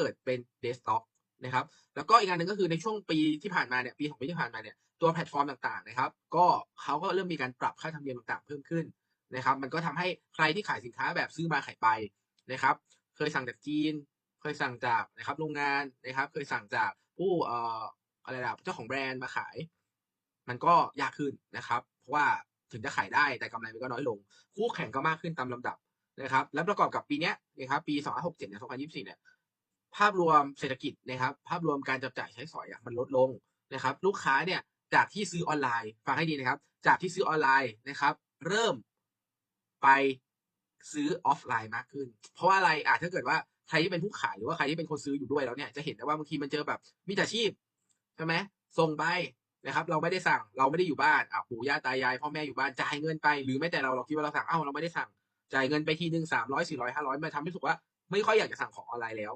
เกิดเป็นเดสก์ท็อปนะครับ แล้วก็อีกอันหนึ่งก็คือในช่วงปีที่ผ่านมาเนี่ยปีสองปีที่ผ่านมาเนี่ยตัวแพลตฟอร์มต่างๆนะครับ ก็เขาก็เริ่มมีการปรับค่าธรรมเนียมต่างๆเพิ่มขึ้นนะครับ มันก็ทำให้ใครที่ขายสินค้าแบบซื้อมาขายไปนะครับ เคยสั่งจากจีน เคยสั่งจากนะครับโรงงานนะครับ เคยสั่งจากผู้เอ่ออะไรล่ะเจ้าของแบรนด์มาขาย มันก็ยากขึ้นนะครับ เพราะว่าถึงจะขายได้แต่กำไรมันก็น้อยลง คู่แข่งก็มากขึ้นตามลำดับนะครับ และประกอบกับปีเนี้ยนะครับปี 2567 เนี่ย 2024 เนี่ย ภาพรวมเศรษฐกิจนะครับ ภาพรวมการจับจ่ายใช้สอยอะมันลดลงนะครับ ลูกค้าเนี่ยจากที่ซื้อออนไลน์ฟังให้ดีนะครับ จากที่ซื้อออนไลน์นะครับ เริ่มไปซื้อออฟไลน์มากขึ้น เพราะว่าอะไรอะถ้าเกิดว่าใครที่เป็นผู้ขายหรือว่าใครที่เป็นคนซื้ออยู่ด้วยแล้วเนี่ยจะเห็นได้ว่าบางทีมันเจอแบบมิจฉาชีพใช่ไหมส่งไปนะครับ เราไม่ได้สั่งเราไม่ได้อยู่บ้านอะปู่ย่าตายายพ่อแม่อยู่บ้านจ่ายเงินไป หรือแม้แต่เราเราคิดว่าเราสั่งเอ้าเราไม่ได้สั่งจ่ายเงินไปทีหนึ่งสามร้อยสี่ร้อยห้าร้อยมาทำให้รู้สึกว่าไม่ค่อยอยากจะสั่งของออนไลน์แล้ว